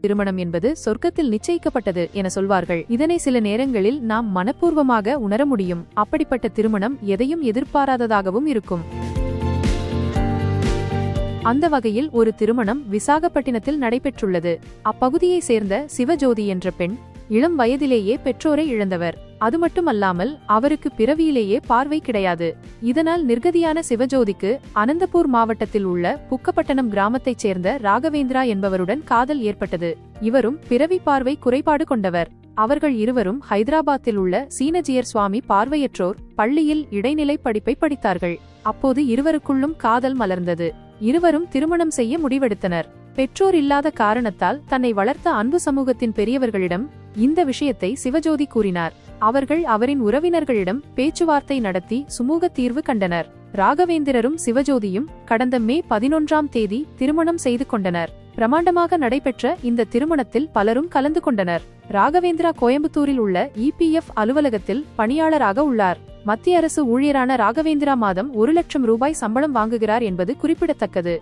திருமணம் என்பது சொர்க்கத்தில் நிச்சயிக்கப்பட்டது என சொல்வார்கள். இதனை சில நேரங்களில் நாம் மனப்பூர்வமாக உணர முடியும். அப்படிப்பட்ட திருமணம் எதையும் எதிர்பாராததாகவும் இருக்கும். அந்த வகையில் ஒரு திருமணம் விசாகப்பட்டினத்தில் நடைபெற்றுள்ளது. அப்பகுதியைச் சேர்ந்த சிவஜோதி என்ற பெண் இளம் வயதிலேயே பெற்றோரை இழந்தவர். அது மட்டுமல்லாமல் அவருக்கு பிறவியிலேயே பார்வை கிடையாது. இதனால் நிர்கதியான சிவஜோதிக்கு அனந்தபூர் மாவட்டத்தில் உள்ள புக்கப்பட்டணம் கிராமத்தைச் சேர்ந்த ராகவேந்திரா என்பவருடன் காதல் ஏற்பட்டது. இவரும் பிறவி பார்வை குறைபாடு கொண்டவர். அவர்கள் இருவரும் ஹைதராபாத்தில் உள்ள சீனஜியர் சுவாமி பார்வையற்றோர் பள்ளியில் இடைநிலை படிப்பை படித்தார்கள். அப்போது இருவருக்குள்ளும் காதல் மலர்ந்தது. இருவரும் திருமணம் செய்ய முடிவெடுத்தனர். பெற்றோர் இல்லாத காரணத்தால் தன்னை வளர்த்த அன்பு சமூகத்தின் பெரியவர்களிடம் இந்த விஷயத்தை சிவஜோதி கூறினார். அவர்கள் அவரின் உறவினர்களிடம் பேச்சுவார்த்தை நடத்தி சுமூக தீர்வு கண்டனர். ராகவேந்திரரும் சிவஜோதியும் கடந்த மே பதினொன்றாம் தேதி திருமணம் செய்து கொண்டனர். பிரமாண்டமாக நடைபெற்ற இந்த திருமணத்தில் பலரும் கலந்து கொண்டனர். ராகவேந்திரா கோயம்புத்தூரில் உள்ள இபிஎஃப் அலுவலகத்தில் பணியாளராக உள்ளார். மத்திய அரசு ஊழியரான ராகவேந்திரா மாதம் ஒரு லட்சம் ரூபாய் சம்பளம் வாங்குகிறார் என்பது குறிப்பிடத்தக்கது.